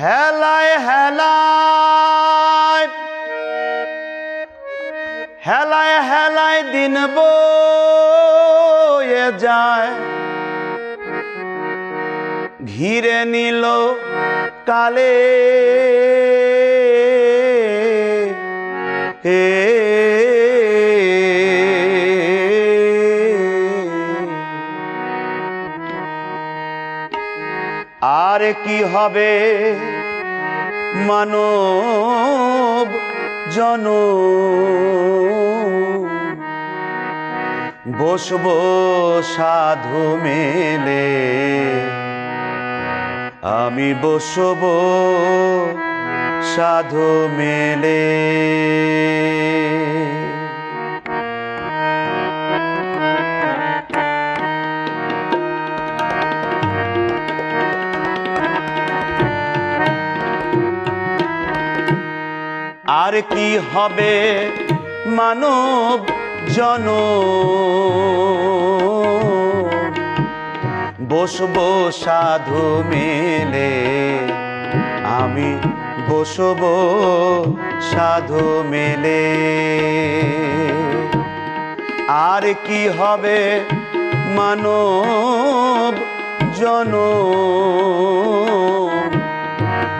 হেলায় হেলায় হেলায় হেলায় দিন বয়ে যায়। ঘিরে নিল কালে এ কি হবে? মানব জন। বসবো সাধু মেলে। আমি বসবো সাধু মেলে। কি হবে? মানব জন বসবো সাধু মেলে, আমি বসবো সাধু মেলে। আর কি হবে? মানব জন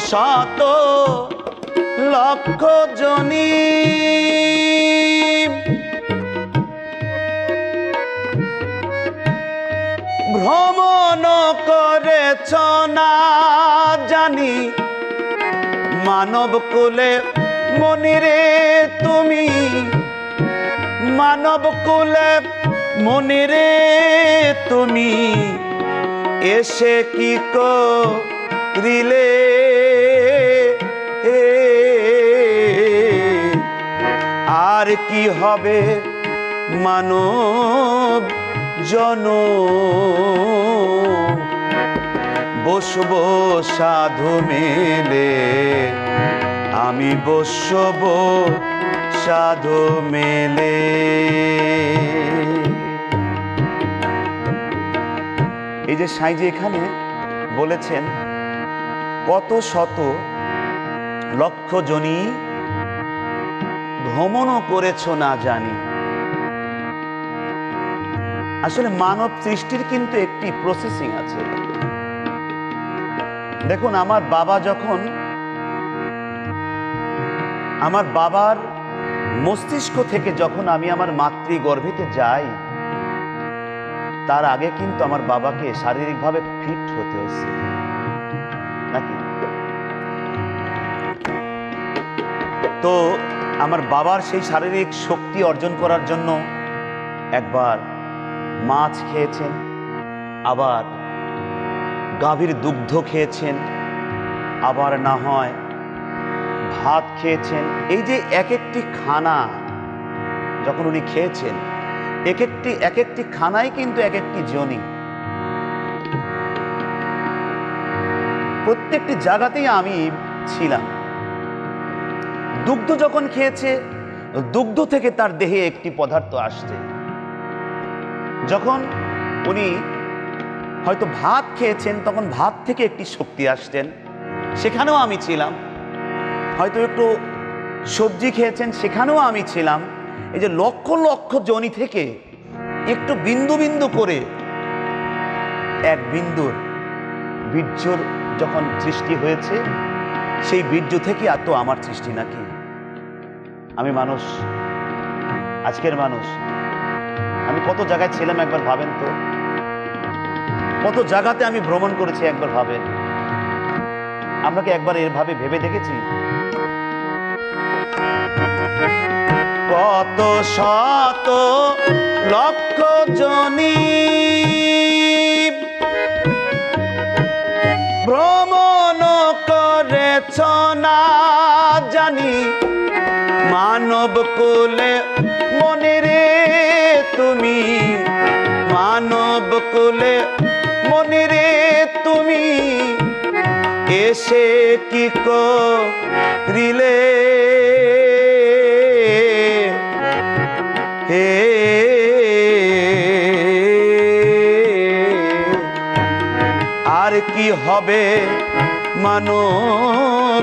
শত লক্ষ জনী। ভ্রমণ করেছ না জানি। মানব কুলে মনিরে তুমি। মানব কুলে মনিরে তুমি। এসে কি করিলে? কি হবে? মানব জন। বসব সাধু মেলে, আমি বসব সাধু মেলে। এই যে সাইজি এখানে বলেছেন, কত শত লক্ষ জনী ভ্রমণও করেছ না জানি। আসলে মানব সৃষ্টির কিন্তু একটি প্রসেসিং আছে। দেখুন, আমার বাবা যখন আমার বাবার মস্তিষ্ক থেকে যখন আমি আমার মাতৃ গর্ভেতে যাই, তার আগে কিন্তু আমার বাবাকে শারীরিকভাবে ফিট হতে হচ্ছে। নাকি? তো আমার বাবার সেই শারীরিক শক্তি অর্জন করার জন্য একবার মাছ খেয়েছেন, আবার গাভীর দুগ্ধ খেয়েছেন, আবার না হয় ভাত খেয়েছেন। এই যে এক একটি খানা যখন উনি খেয়েছেন এক একটি এক একটি খানাই কিন্তু এক একটি জনি প্রত্যেকটি জায়গাতেই আমি ছিলাম। দুগ্ধ যখন খেয়েছে, দুগ্ধ থেকে তার দেহে একটি পদার্থ আসছে। যখন উনি হয়তো ভাত খেয়েছেন, তখন ভাত থেকে একটি শক্তি আসছেন। সেখানেও আমি ছিলাম। হয়তো একটু সবজি খেয়েছেন, সেখানেও আমি ছিলাম। এই যে লক্ষ লক্ষ জনি থেকে একটু বিন্দু বিন্দু করে এক বিন্দুর বীর্যর যখন সৃষ্টি হয়েছে, সেই বীর্য থেকে আর তো আমার সৃষ্টি নাকি? আমি মানুষ, আজকের মানুষ। আমি কত জায়গায় ছিলাম একবার ভাবেন তো? কত জায়গাতে আমি ভ্রমণ করেছি একবার ভাবেন? আমরা কি একবার এভাবে ভেবে দেখেছি? কত শত লক্ষ জনী জানি, মানব কুলে মনে রে তুমি। মানব কুলে মনে রে তুমি। এসে কি করিলে? হে আর কি হবে মানব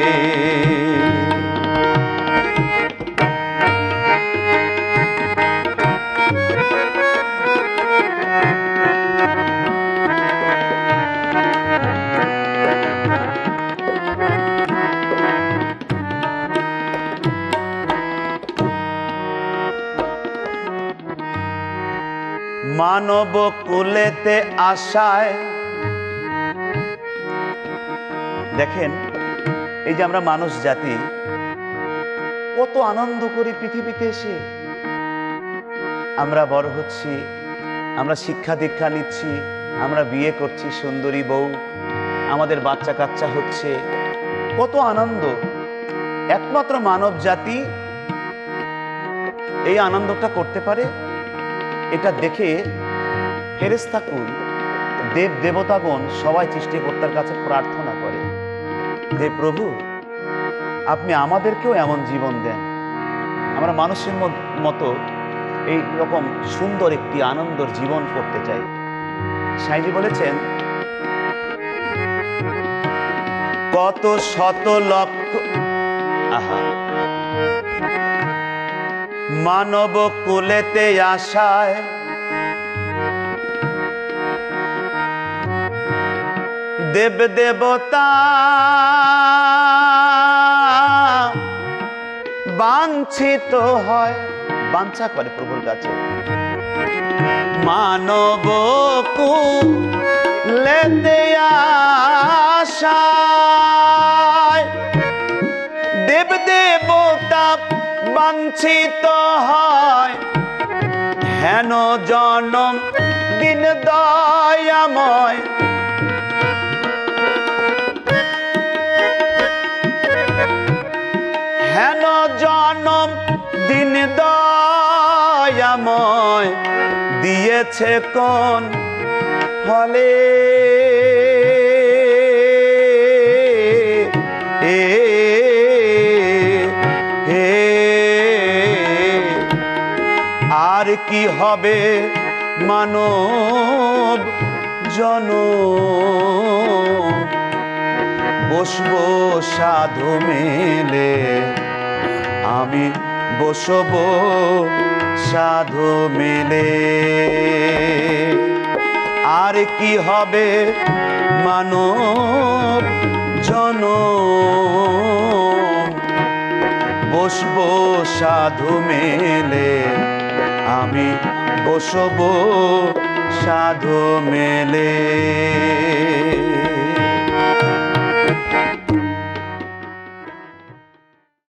মানব কুলেতে আশায়। দেখেন, এই যে আমরা মানুষ জাতি, কত আনন্দ করি পৃথিবীতে এসে। আমরা বড় হচ্ছি, আমরা শিক্ষা দীক্ষা নিচ্ছি, আমরা বিয়ে করছি সুন্দরী বউ, আমাদের বাচ্চা কাচ্চা হচ্ছে। কত আনন্দ। একমাত্র মানব জাতি এই আনন্দটা করতে পারে? এটা দেখে ফেরেস্তাকুল দেব দেবতাগণ সবাই সৃষ্টিকর্তার কাছে প্রার্থনা করে যে প্রভু, আপনি আমাদেরকেও এমন জীবন দেন। আমরা মানুষের মতো এই রকম সুন্দর একটি আনন্দর জীবন করতে চাই। সাইজি বলেছেন, কত শত লক্ষ আহা। মানব কুলেতে আশায়। দেব দেবতা বাঞ্ছিত হয়। বাঞ্ছা করে প্রভুর কাছে। মানব কুলেতে আশায়। দেব দেবতা বাঞ্ছিত হয়। হেন জনম দিন দয়াময়। হেন জনম দিন দয়াময়। দিয়েছে কোন ফলে? কি হবে? মানব জন বসবো সাধু মেলে, আমি বসবো সাধু মেলে। আর কি হবে? মানব জন বসবো সাধু মেলে আমি বসব সাধু মেলে।